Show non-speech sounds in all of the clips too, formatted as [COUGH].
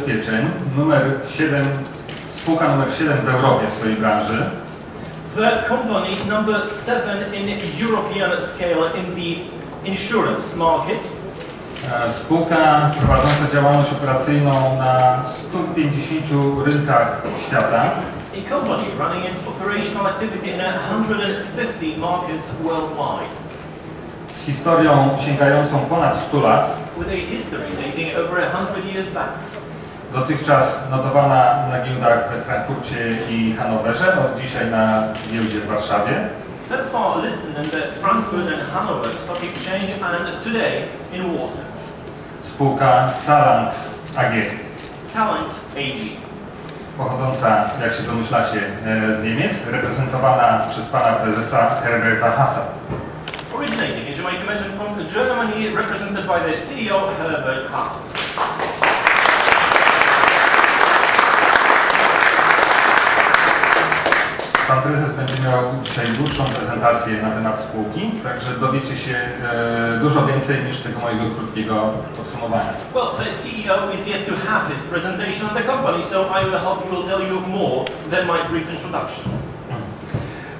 ubezpieczeń, numer 7, spółka numer 7 w Europie w swojej branży. The company number seven in European scale in the insurance market. E, Spółka prowadząca działalność operacyjną na 150 rynkach świata. A company running its operational activity in 150 markets worldwide. z historią sięgającą ponad 100 lat, With a history dating over 100 years back. Dotychczas notowana na giełdach we Frankfurcie i Hanowerze, od dzisiaj na giełdzie w Warszawie. So far listed in the Frankfurt and Hanover Stock Exchange and today in Warsaw. Spółka Talanx AG, Talents AG. pochodząca, jak się domyślacie, e, z Niemiec, reprezentowana przez pana prezesa Herberta Hassa. Originating, as you might imagine, from Germany, represented by the CEO Herbert Haas. Pan prezes będzie miał dzisiaj dłuższą prezentację na temat spółki, także dowiecie się e, dużo więcej niż z tego mojego krótkiego podsumowania. Well, the CEO is yet to have his presentation on the company, so I will hope he will tell you more than my brief introduction.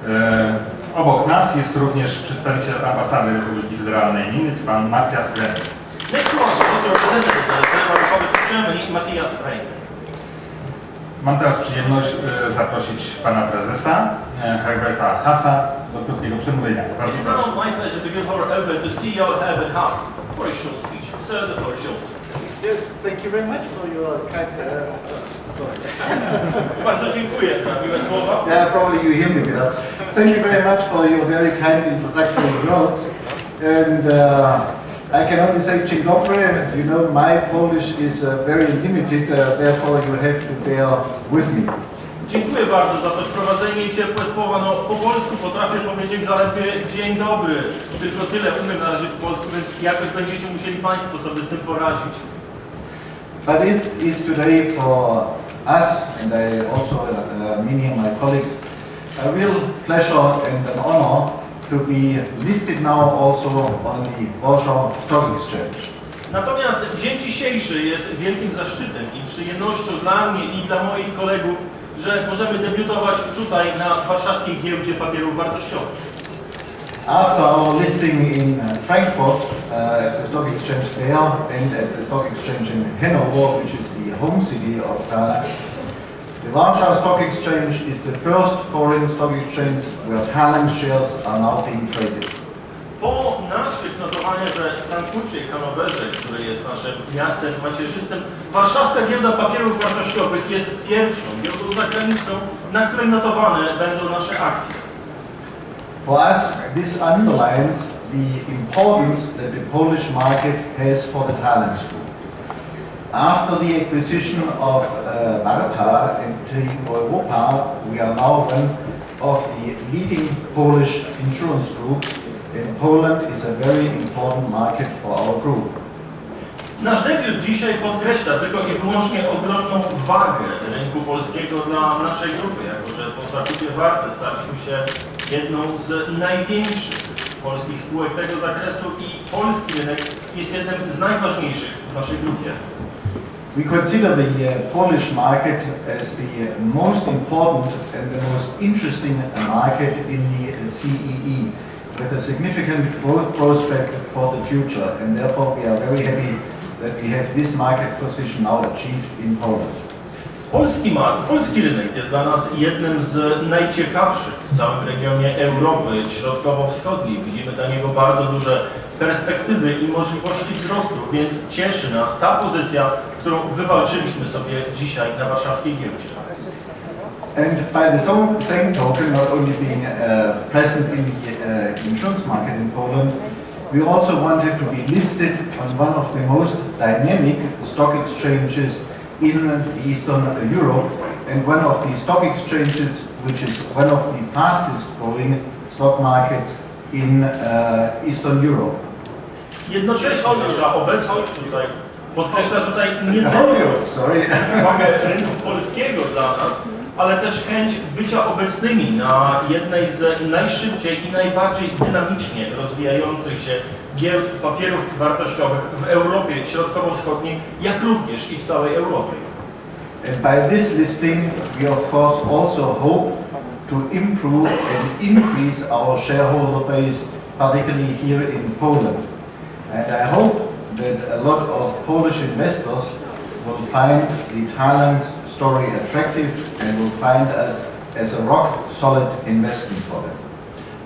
E, obok nas jest również przedstawiciel ambasady Republiki Federalnej Niemiec, pan Matthias Renn. Next us is a representative of the Republic of Germany, Matthias Rein. Mam teraz przyjemność e, zaprosić pana prezesa e, Herberta Hassa do krótkiego przemówienia. Bardzo proszę. now my pleasure to give her over to CEO Herbert Haas for a short speech. Sir, the floor is yours. Yes, thank you very much for your kind. Uh, [LAUGHS] Bardzo dziękuję za miłe słowa. yeah, probably you hear me better. Thank you very much for your very kind introductory words. And uh, I can only say Dzień dobry. You know, my Polish is uh, very limited, uh, therefore you have to bear with me. Dziękuję bardzo za to wprowadzenie i ciepłe słowa. No, po polsku potrafię powiedzieć zaledwie dzień dobry. Tylko tyle umiem na razie po polsku, więc jakoś będziecie musieli Państwo sobie z tym poradzić. But it is today for us, and I also, uh, many of my colleagues, a real pleasure and an honor to be listed now also on the Warsaw Stock Exchange. Natomiast dzień dzisiejszy jest wielkim zaszczytem i przyjemnością dla mnie i dla moich kolegów, że możemy debiutować tutaj na warszawskiej giełdzie papierów wartościowych. After our listing in uh, Frankfurt uh, at the stock exchange there and at the stock exchange in Hanover, which is the home city of Talanx, the Warsaw Stock Exchange is the first foreign stock exchange where Talanx shares are now being traded. Po naszych notowaniach we Frankfurcie i Hanowerze, które jest naszym miastem macierzystym, warszawska giełda papierów wartościowych jest pierwszą giełdą zagraniczną, na której notowane będą nasze akcje. For us, this underlines the importance that the Polish market has for the Talanx Group. After the acquisition of uh, Warta and Trigo Europa, we are now one of the leading Polish insurance groups, and Poland is a very important market for our group. Nasz debiut dzisiaj podkreśla tylko i wyłącznie ogromną wagę rynku polskiego dla naszej grupy, jako że po zakupie Warte staliśmy się jedną z największych polskich spółek tego zakresu i polski rynek jest jednym z najważniejszych w naszej grupie. We consider the uh, Polish market as the uh, most important and the most interesting uh, market in the uh, CEE, with a significant growth prospect for the future, and therefore we are very happy that we have this market position now achieved in Poland. Polski, mar- polski rynek jest dla nas jednym z najciekawszych w całym regionie Europy Środkowo-Wschodniej. Widzimy dla niego bardzo duże perspektywy i możliwości wzrostu, więc cieszy nas ta pozycja, którą wywalczyliśmy sobie dzisiaj na warszawskiej giełdzie. And by the same token, not only being uh, present in the uh, insurance market in Poland, we also wanted to be listed on one of the most dynamic stock exchanges in Eastern Europe and one of the stock exchanges which is one of the fastest growing stock markets in uh, Eastern Europe. Jednocześnie nasza obecność tutaj podkreśla tutaj nie [LAUGHS] tylko Sorry. wagę rynku polskiego dla nas, ale też chęć bycia obecnymi na jednej z najszybciej i najbardziej dynamicznie rozwijających się papierów wartościowych w Europie Środkowo-Wschodniej, jak również i w całej Europie. And by this listing, we of course also hope to improve and increase our shareholder base, particularly here in Poland. And I hope that a lot of Polish investors will find the Thailand story attractive and will find us as a rock solid investment for them.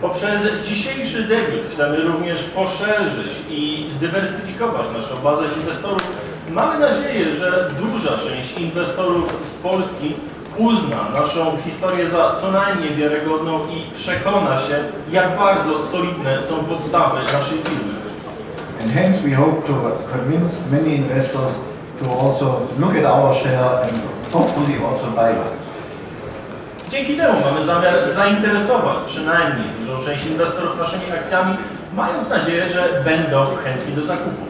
Poprzez dzisiejszy debiut chcemy również poszerzyć i zdywersyfikować naszą bazę inwestorów. Mamy nadzieję, że duża część inwestorów z Polski uzna naszą historię za co najmniej wiarygodną i przekona się, jak bardzo solidne są podstawy naszej firmy. And hence we hope to convince many investors to also look at our share and hopefully also buy it. Dzięki temu mamy zamiar zainteresować przynajmniej dużą część inwestorów naszymi akcjami, mając nadzieję, że będą chętni do zakupu.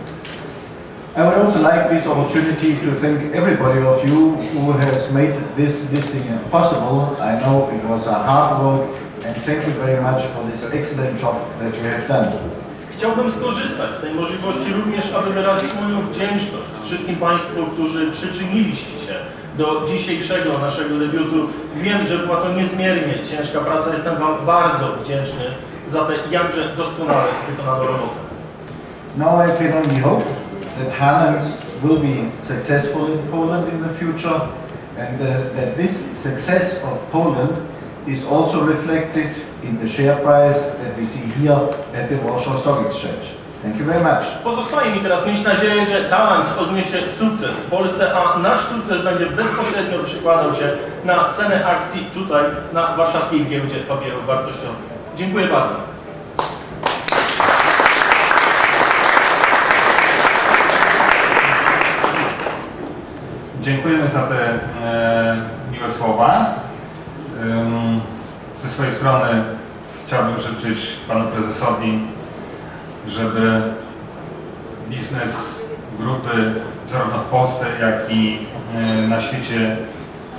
I would also like this opportunity to thank everybody of you who has made this listing possible. I know it was a hard work and thank you very much for this excellent job that you have done. Chciałbym skorzystać z tej możliwości również, aby wyrazić moją wdzięczność wszystkim Państwu, którzy przyczyniliście się do dzisiejszego naszego debiutu. Wiem, że była to niezmiernie ciężka praca. Jestem Wam bardzo wdzięczny za tę jakże doskonale wykonaną robotę. Now I can only hope that Highlands will be successful in Poland in the future and that this success of Poland is also reflected in the share price that we see here at the Warsaw Stock Exchange. Thank you very much. Pozostaje mi teraz mieć nadzieję, że Talans odniesie sukces w Polsce, a nasz sukces będzie bezpośrednio przykładał się na cenę akcji tutaj na warszawskiej giełdzie papierów wartościowych. Dziękuję bardzo. Dziękujemy za te e, miłe słowa. Ym, ze swojej strony chciałbym życzyć panu prezesowi, żeby biznes grupy zarówno w Polsce, jak i e, na świecie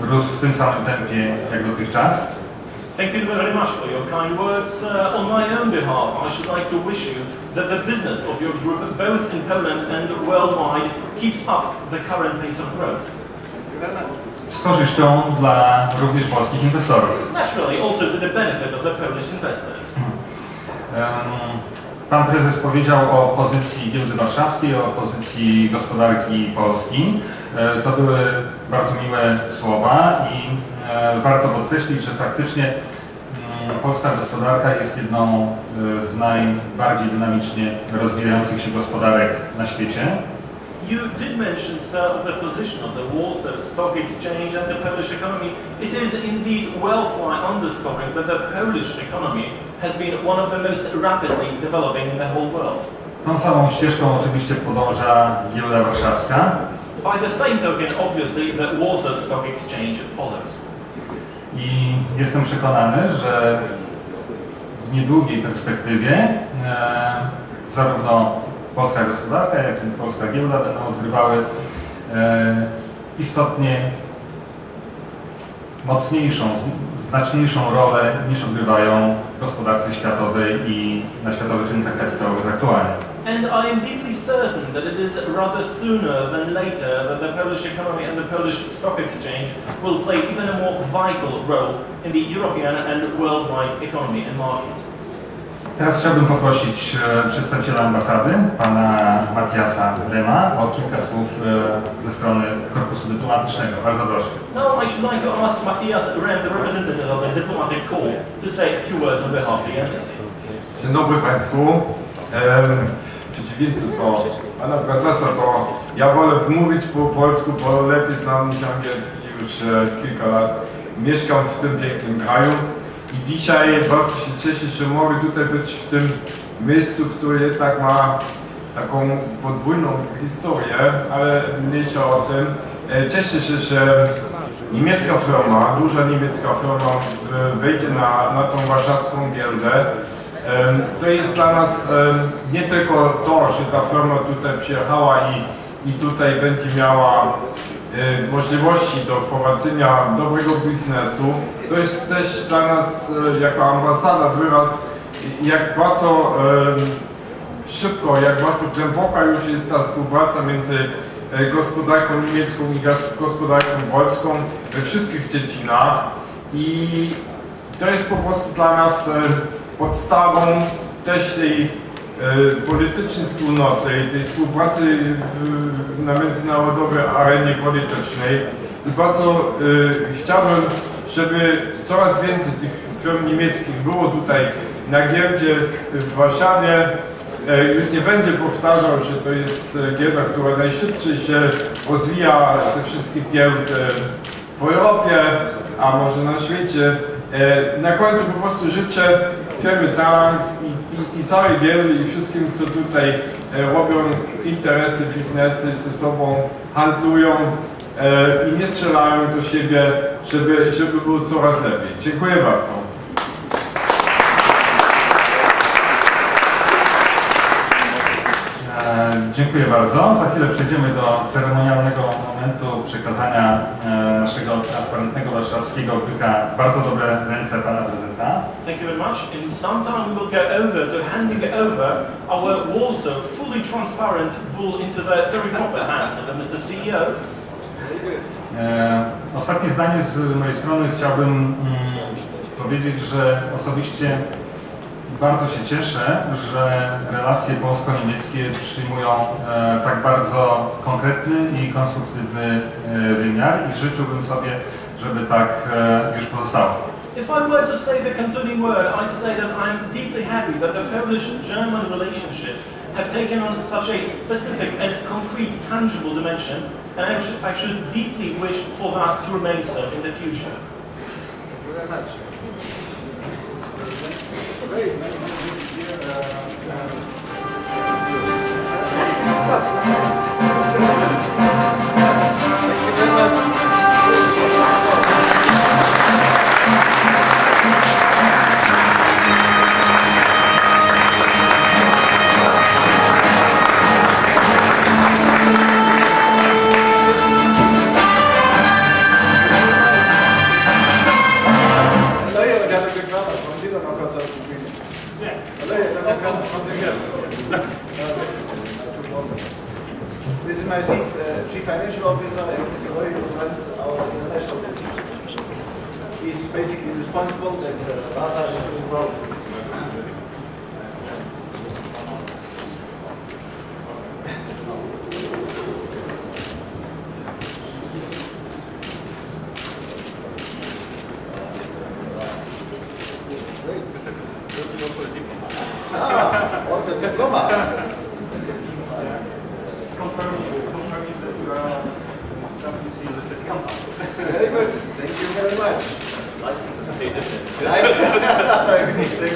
rósł w tym samym tempie jak dotychczas. Thank you very much for your kind words. Uh, on my own behalf, I should like to wish you that the business of your group, both in Poland and worldwide, keeps up the current pace of growth. Z korzyścią dla również polskich inwestorów. Naturally, also to the benefit of the Polish investors. Em, Pan prezes powiedział o pozycji giełdy warszawskiej, o pozycji gospodarki Polski. E, To były bardzo miłe słowa i e, warto podkreślić, że faktycznie mm, polska gospodarka jest jedną e, z najbardziej dynamicznie rozwijających się gospodarek na świecie. You did mention, sir, the position of the Warsaw Stock Exchange and the Polish economy. It is indeed worthwhile underscoring that the Polish economy has been one of the most rapidly developing in the whole world. Tą samą ścieżką oczywiście podąża giełda warszawska. By the same token, obviously, the Warsaw Stock Exchange follows. I jestem przekonany, że w niedługiej perspektywie e, zarówno polska gospodarka, jak i polska giełda będą odgrywały e, istotnie mocniejszą, znaczniejszą rolę niż odgrywają w gospodarce światowej i na światowych rynkach kapitałowych aktualnie. And I am deeply certain that it is rather sooner than later that the Polish economy and the Polish stock exchange will play even a more vital role in the European and worldwide economy and markets. Teraz chciałbym poprosić e, przedstawiciela ambasady, pana Matiasa Rema, o kilka słów e, ze strony korpusu dyplomatycznego. Bardzo proszę. Now I should like to ask Matthias Rem, the representative of the diplomatic corps, to say a few words on behalf of the embassy. Dzień dobry Państwu. W przeciwieństwie do Pana Prezesa, to ja wolę mówić po polsku, bo lepiej znam niż angielski. Już e, kilka lat mieszkam w tym pięknym kraju. I dzisiaj bardzo się cieszę, że mogę tutaj być w tym miejscu, które jednak ma taką podwójną historię, ale mniejsza o tym. E, Cieszę się, że niemiecka firma, duża niemiecka firma e, wejdzie na, na tą warszawską giełdę. Em, To jest dla nas nie tylko to, że ta firma tutaj przyjechała i, i tutaj będzie miała e, możliwości do prowadzenia dobrego biznesu, to jest też dla nas e, jako ambasada wyraz, jak bardzo em, szybko, jak bardzo głęboka już jest ta współpraca między e, gospodarką niemiecką i gospodarką polską we wszystkich dziedzinach. I to jest po prostu dla nas e, podstawą też tej e, politycznej wspólnoty, tej współpracy na międzynarodowej arenie politycznej i bardzo e, chciałbym, żeby coraz więcej tych firm niemieckich było tutaj na giełdzie w Warszawie. E, Już nie będzie powtarzał, że to jest e, giełda, która najszybciej się rozwija ze wszystkich giełd e, w Europie, a może na świecie. E, Na końcu po prostu życzę firmy Talanx i, i, i całej giełdy i wszystkim, co tutaj e, robią interesy, biznesy ze sobą, handlują e, i nie strzelają do siebie, żeby, żeby było coraz lepiej. Dziękuję bardzo. E, Dziękuję bardzo. Za chwilę przejdziemy do ceremonialnego momentu przekazania naszego transparentnego warszawskiego byka bardzo dobre ręce pana prezesa. Thank you very much. In some time we will go over to handing over our Warsaw fully transparent bull into the very proper hand of Mr. CEO. E, Ostatnie zdanie z mojej strony chciałbym mm, powiedzieć, że osobiście bardzo się cieszę, że relacje polsko-niemieckie przyjmują e, tak bardzo konkretny i konstruktywny e, wymiar i życzyłbym sobie, żeby tak e, już pozostało. If I were to say the concluding word, I'd say that I'm deeply happy that the Polish-German relationships have taken on such a specific and concrete, tangible dimension, and I should, I should deeply wish for that to remain so in the future. Thank you. 26.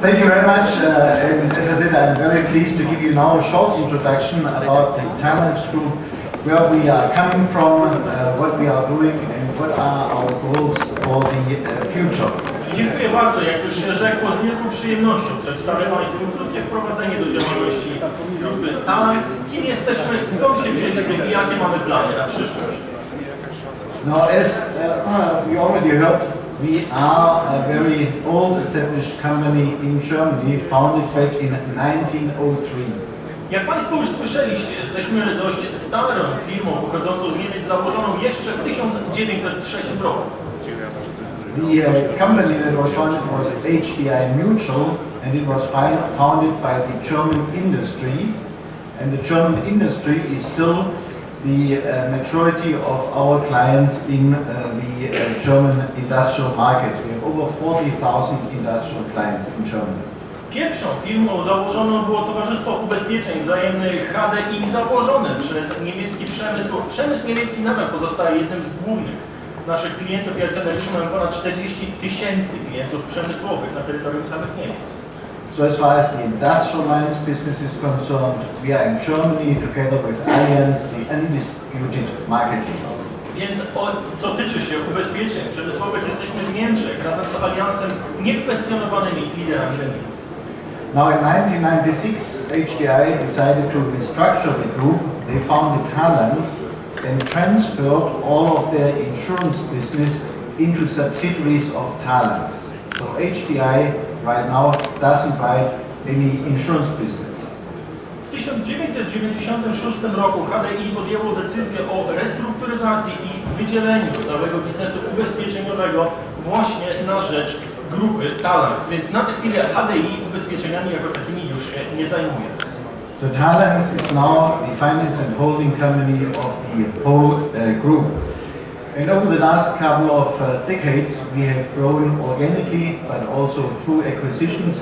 Thank you very much. Uh, and as I said, I'm very pleased to give you now a short introduction about the Talents Group, where we are coming from, uh, what we are doing, and what are our goals for the uh, future. Dziękuję bardzo. Jak już się rzekło, z wielką przyjemnością przedstawię Państwu krótkie wprowadzenie do działalności grupy Talax. Kim jesteśmy, skąd się wzięliśmy i jakie mamy plany na przyszłość. Now, as uh, we already heard, we are a very old established company in Germany, founded back in 1903. Jak Państwo już słyszeliście, jesteśmy dość starą firmą pochodzącą z Niemiec, założoną jeszcze w 1903 roku. The uh, company that was founded was HDI Mutual, and it was founded by the German industry. And the German industry is still the uh, majority of our clients in uh, the uh, German industrial market. We have over 40,000 industrial clients in Germany. Pierwszą firmą założoną było Towarzystwo Ubezpieczeń Wzajemnych HDI założone przez niemiecki przemysł. Przemysł niemiecki nadal pozostaje jednym z głównych naszych klientów. Jak cenę mamy ponad 40 tysięcy klientów przemysłowych na terytorium samych Niemiec. So as far as the industrial lines business is concerned, we are in Germany together with Allianz, the undisputed market leader. Więc o, co tyczy się ubezpieczeń przemysłowych, jesteśmy w Niemczech razem z Aliansem niekwestionowanymi liderami rynku. Now in 1996, HDI decided to restructure the group. They founded Talents and transferred all of their insurance business into subsidiaries of Talents. So HDI right now doesn't write any insurance business. W 1996 roku HDI podjęło decyzję o restrukturyzacji i wydzieleniu całego biznesu ubezpieczeniowego właśnie na rzecz grupy Talax, więc na tę chwilę HDI ubezpieczeniami jako takimi już się nie zajmuje. So Talents is now the finance and holding company of the whole uh, group. And over the last couple of uh, decades, we have grown organically, but also through acquisitions.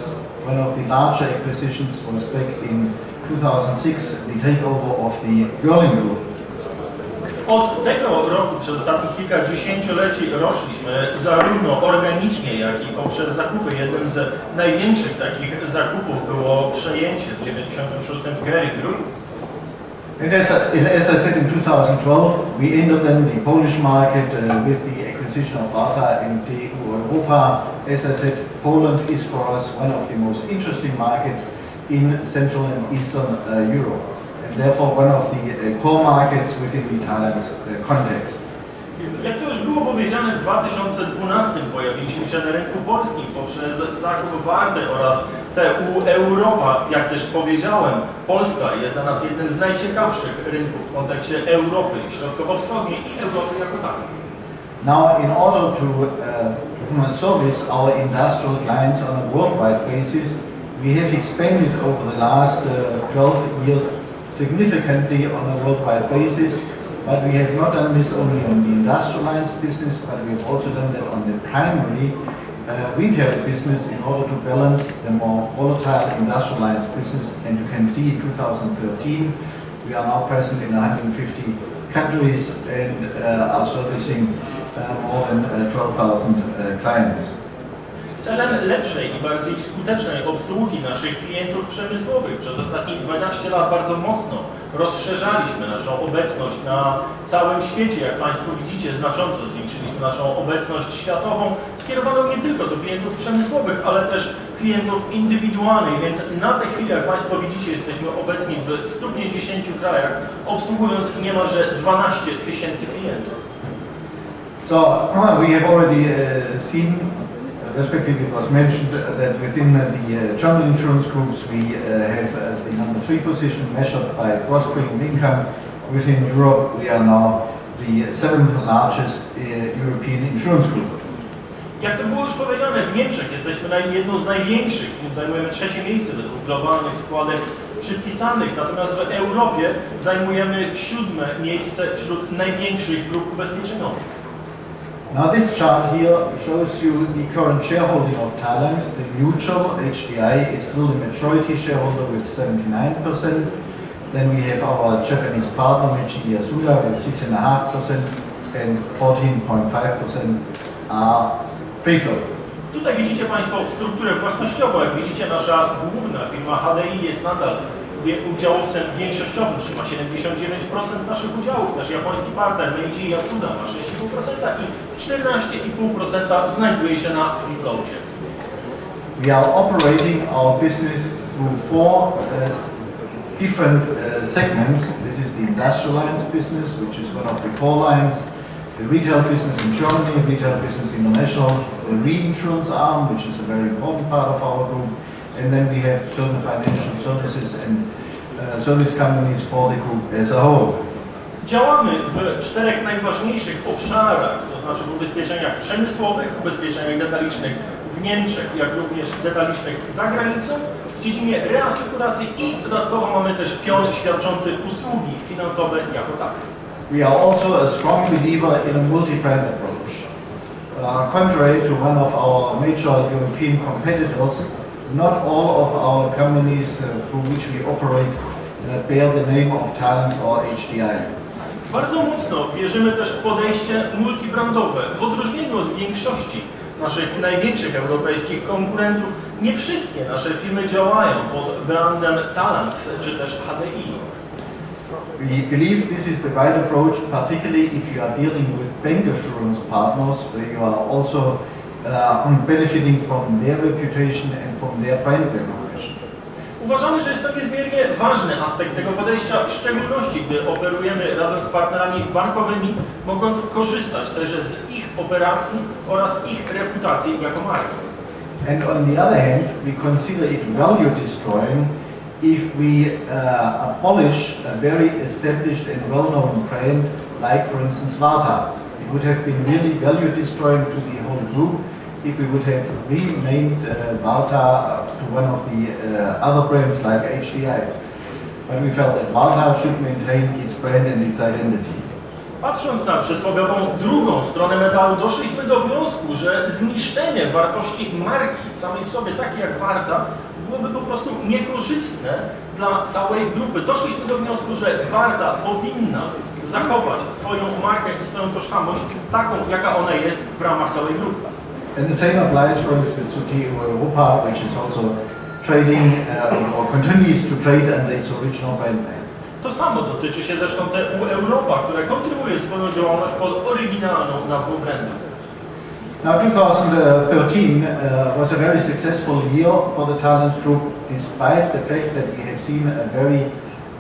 One of the larger acquisitions was back in 2006, the takeover of the Girling Group. Od tego roku, przez ostatnich kilka dziesięcioleci rośliśmy zarówno organicznie, jak i poprzez zakupy. Jednym z największych takich zakupów było przejęcie w 96 Gary Group. And as I, as I said in 2012, we entered then the Polish market uh, with the acquisition of Warta and TU Europa. As I said, Poland is for us one of the most interesting markets in Central and Eastern uh, Europe, and therefore one of the uh, core markets within the Thailand's uh, context. Jak to już było powiedziane, w 2012 pojawiliśmy się na rynku polskim poprzez zakup Warty oraz TU Europa. Jak też powiedziałem, Polska jest dla nas jednym z najciekawszych rynków w kontekście Europy Środkowo-Wschodniej i Europy jako takiej. Now, in order to uh, service our industrial clients on a worldwide basis, we have expanded over the last uh, 12 years significantly on a worldwide basis. But we have not done this only on the industrial lines business, but we have also done that on the primary uh, retail business in order to balance the more volatile industrial lines business. And you can see in 2013, we are now present in 150 countries and uh, are servicing uh, more than uh, 12,000 uh, clients. Celem lepszej i bardziej skutecznej obsługi naszych klientów przemysłowych przez ostatnich 12 lat bardzo mocno rozszerzaliśmy naszą obecność na całym świecie. Jak Państwo widzicie, znacząco zwiększyliśmy naszą obecność światową, skierowaną nie tylko do klientów przemysłowych, ale też klientów indywidualnych, więc na tę chwilę, jak Państwo widzicie, jesteśmy obecni w 150 krajach, obsługując niemalże 12 tysięcy klientów. So [CLEARS THROAT] we have already uh, seen, respectively it was mentioned uh, that within uh, the uh, German insurance groups we uh, have uh, the number three position measured by gross premium income. Within Europe we are now the seventh largest uh, European insurance group. Jak to było już powiedziane, w Niemczech jesteśmy jedną z największych, tym zajmujemy trzecie miejsce według globalnych składek przypisanych, natomiast w Europie zajmujemy siódme miejsce wśród największych grup ubezpieczeniowych. Now this chart here shows you the current shareholding of Talanx. The mutual HDI is still the majority shareholder with 79%. Then we have our Japanese partner Michi Yasuda with 6.5% and 14.5% are free float. Tutaj widzicie Państwo strukturę własnościową. Jak widzicie, nasza główna firma HDI jest nadal udziałowcem większościowym, trzyma 79% naszych udziałów. Nasz japoński partner Meiji Yasuda ma 6,5% i 14,5% znajduje się na free floatie. We are operating our business through four uh, different uh, segments. This is the industrial lines business, which is one of the core lines, the retail business in Germany, retail business international, the reinsurance arm, which is a very important part of our group, and then we have certain financial services and uh, service companies for the group as a whole. Działamy w czterech najważniejszych obszarach, znaczy w ubezpieczeniach przemysłowych, ubezpieczeniach detalicznych w Niemczech, jak również detalicznych za granicą, w dziedzinie reasekuracji i dodatkowo mamy też pion świadczący usługi finansowe jako takie. We are also a strong believer in a multi-brand approach. Uh, contrary to one of our major European competitors, not all of our companies uh, through which we operate uh, bear the name of Talent or HDI. Bardzo mocno wierzymy też w podejście multibrandowe. W odróżnieniu od większości naszych największych europejskich konkurentów, nie wszystkie nasze firmy działają pod brandem Talanx czy też HDI. We believe this is the right approach, particularly if you are dealing with bank assurance partners, where you are also uh, benefiting from their reputation and from their brand recognition. Uważamy, że jest to niezmiernie ważny aspekt tego podejścia, w szczególności gdy operujemy razem z partnerami bankowymi, mogąc korzystać też z ich operacji oraz ich reputacji jako marki. And on the other hand, we consider it value destroying if we uh, abolish a very established and well-known brand, like for instance Varta. It would have been really value destroying to the whole group if we would have renamed uh, Varta to one of the uh, other brands like HDI. But we felt that Varta should maintain its brand and its identity. Patrząc na przysłowiową drugą stronę metalu, doszliśmy do wniosku, że zniszczenie wartości marki samej w sobie, takiej jak Warta, byłoby po prostu niekorzystne dla całej grupy. Doszliśmy do wniosku, że Warta powinna zachować swoją markę i swoją tożsamość taką, jaka ona jest w ramach całej grupy. And the same applies, for instance, to TU Europa, which is also trading uh, or continues to trade under its original brand name. To samo dotyczy się zresztą TU Europa, która kontynuuje swoją działalność pod oryginalną nazwą brandu. Now, 2013 uh, was a very successful year for the Talent Group, despite the fact that we have seen a very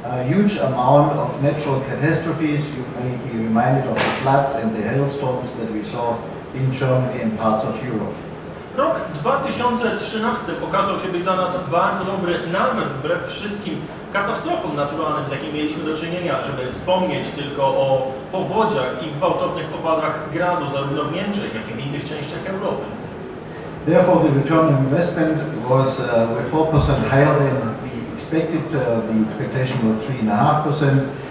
uh, huge amount of natural catastrophes. You may be reminded of the floods and the hailstorms that we saw in Germany and parts of Europe. Rok 2013 okazał się być dla nas bardzo dobry, nawet wbrew wszystkim katastrofom naturalnym, z jakimi mieliśmy do czynienia, żeby wspomnieć tylko o powodziach i gwałtownych opadach gradu zarówno w Niemczech, jak i w innych częściach Europy. Therefore, the return on investment was uh, with 4% higher than we expected. Uh, the expectation was 3.5%.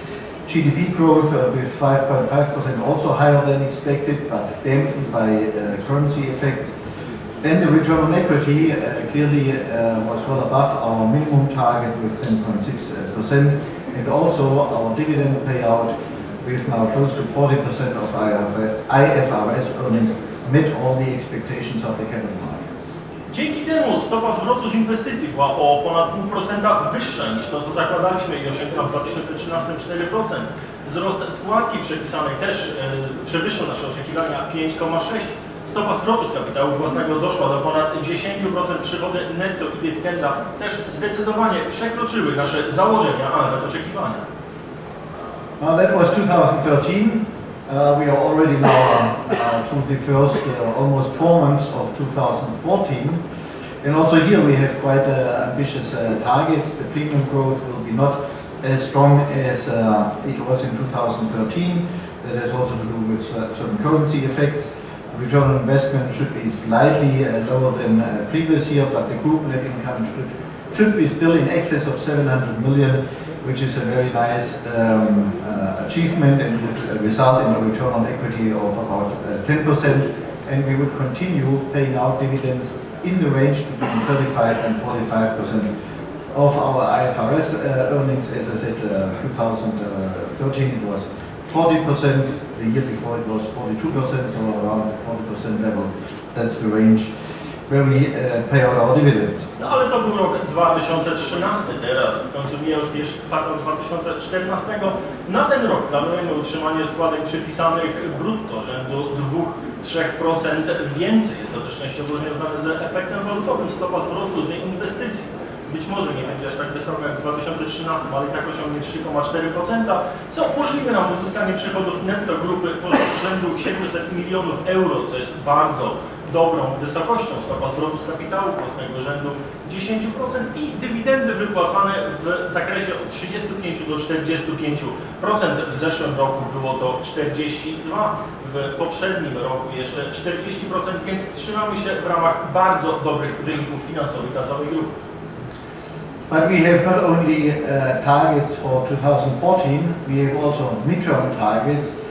GDP growth uh, with 5.5% also higher than expected, but dampened by uh, currency effects. Then the return on equity uh, clearly uh, was well above our minimum target with 10.6%, and also our dividend payout with now close to 40% of IFRS earnings met all the expectations of the capital markets. Dzięki temu stopa zwrotu z inwestycji była o ponad 0,5% wyższa niż to, co zakładaliśmy i osiągnęła w 2013 4%. Wzrost składki przepisanej też e, przewyższył nasze oczekiwania 5,6%. Stopa zwrotu z kapitału własnego doszła do ponad 10%, przychody netto i dywidenda też zdecydowanie przekroczyły nasze założenia, a nawet oczekiwania. Now that was 2013. Uh, we are already now uh, through the first uh, almost four months of 2014. And also here we have quite uh, ambitious uh, targets. The premium growth will be not as strong as it was in 2013. That has also to do with certain currency effects. Return on investment should be slightly uh, lower than uh, previous year, but the group net income should, should be still in excess of 700 million which is a very nice um, uh, achievement and would uh, result in a return on equity of about uh, 10%. And we would continue paying out dividends in the range between 35 and 45% of our IFRS uh, earnings. As I said, uh, 2013 it was 40%, the year before it was 42%, so around the 40% level. That's the range we uh, pay out dividends. No ale to był rok 2013 teraz, w końcu mija już pierwszy kwartał 2014. Na ten rok planujemy utrzymanie składek przypisanych brutto rzędu 2-3% więcej. Jest to też częściowo związane z efektem walutowym. Stopa zwrotu z inwestycji być może nie będzie aż tak wysoka jak w 2013, ale i tak osiągnie 3,4%, co umożliwi nam uzyskanie przychodów netto grupy rzędu 700 milionów euro, co jest bardzo dobrą wysokością stopa zwrotu z kapitału własnego rzędu 10% i dywidendy wypłacane w zakresie od 35 do 45%. W zeszłym roku było to 42, w poprzednim roku jeszcze 40%, więc trzymamy się w ramach bardzo dobrych wyników finansowych dla całej grupy. But we have not only uh, targets for 2014, we have also midterm targets,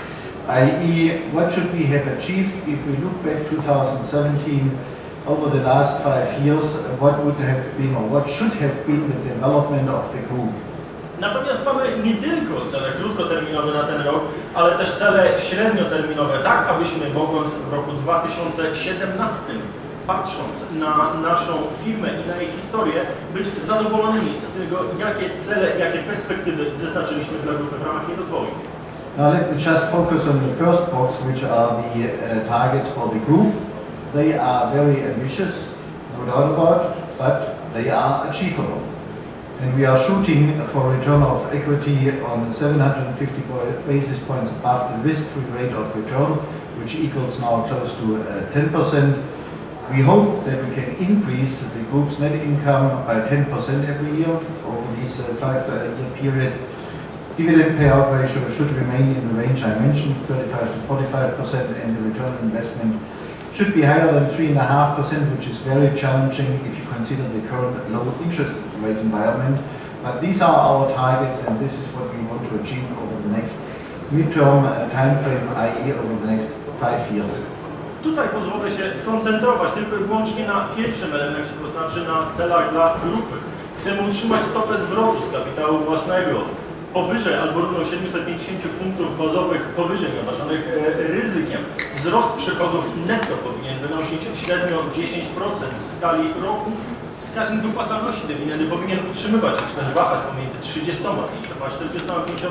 i.e. what should we have achieved if we look back 2017 over the last five years, what would have been or what should have been the development of the group. Natomiast mamy nie tylko cele krótkoterminowe na ten rok, ale też cele średnioterminowe, tak abyśmy mogąc w roku 2017 patrząc na naszą firmę i na jej historię, być zadowolonymi z tego, jakie cele, jakie perspektywy wyznaczyliśmy dla grupy w ramach jej rozwoju. Now let me just focus on the first box, which are the uh, targets for the group. They are very ambitious, no doubt about, but they are achievable. And we are shooting for return of equity on 750 basis points above the risk-free rate of return, which equals now close to uh, 10%. We hope that we can increase the group's net income by 10% every year over this uh, five-year period. Dividend payout ratio should remain in the range I mentioned, 35 to 45%, and the return on investment should be higher than 3.5%, which is very challenging if you consider the current low interest rate environment. But these are our targets, and this is what we want to achieve over the next midterm uh, time frame, i.e. over the next five years. Tutaj pozwolę się skoncentrować tylko i wyłącznie na pierwszym elemencie, to znaczy na celach dla grupy. Chcemy utrzymać stopę zwrotu z kapitału własnego powyżej albo równo 750 punktów bazowych powyżej nieobarczonych e, ryzykiem. Wzrost przychodów netto powinien wynosić średnio 10% w skali roku. Wskaźnik wypłacalności dywidendy powinien utrzymywać się, też wahać pomiędzy 35 a 45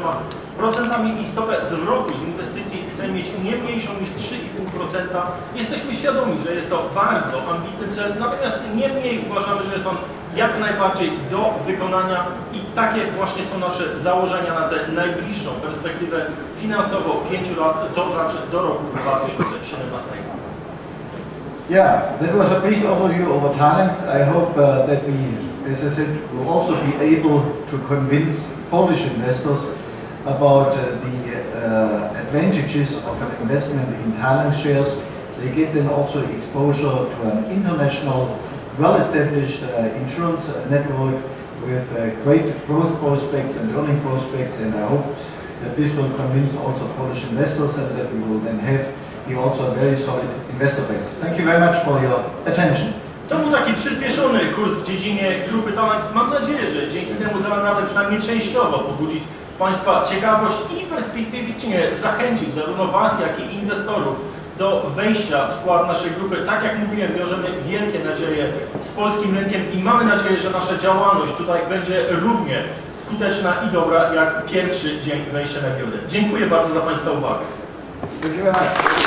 procentami i stopę zwrotu z inwestycji chcemy mieć nie mniejszą niż 3,5%. Jesteśmy świadomi, że jest to bardzo ambitny cel, natomiast niemniej uważamy, że jest on jak najbardziej do wykonania i takie właśnie są nasze założenia na tę najbliższą perspektywę finansową 5 lat, to znaczy do roku 2017. Yeah, that was a brief overview our talents. I hope uh, that we, as I said, will also be able to convince Polish investors about uh, the uh, advantages of an investment in talent shares. They get then also exposure to an international, well-established uh, insurance network with uh, great growth prospects and earning prospects, and I hope that this will convince also Polish investors and that we will then have here also a very solid investor base. Thank you very much for your attention. To był taki przyspieszony kurs w dziedzinie grupy Talent. Mam nadzieję, że dzięki temu dałem radę przynajmniej częściowo pobudzić Państwa ciekawość i perspektywicznie zachęcić zarówno Was, jak i inwestorów do wejścia w skład naszej grupy. Tak jak mówiłem, wiążemy wielkie nadzieje z polskim rynkiem i mamy nadzieję, że nasza działalność tutaj będzie równie skuteczna i dobra jak pierwszy dzień wejścia na giełdę. Dziękuję bardzo za Państwa uwagę. You much.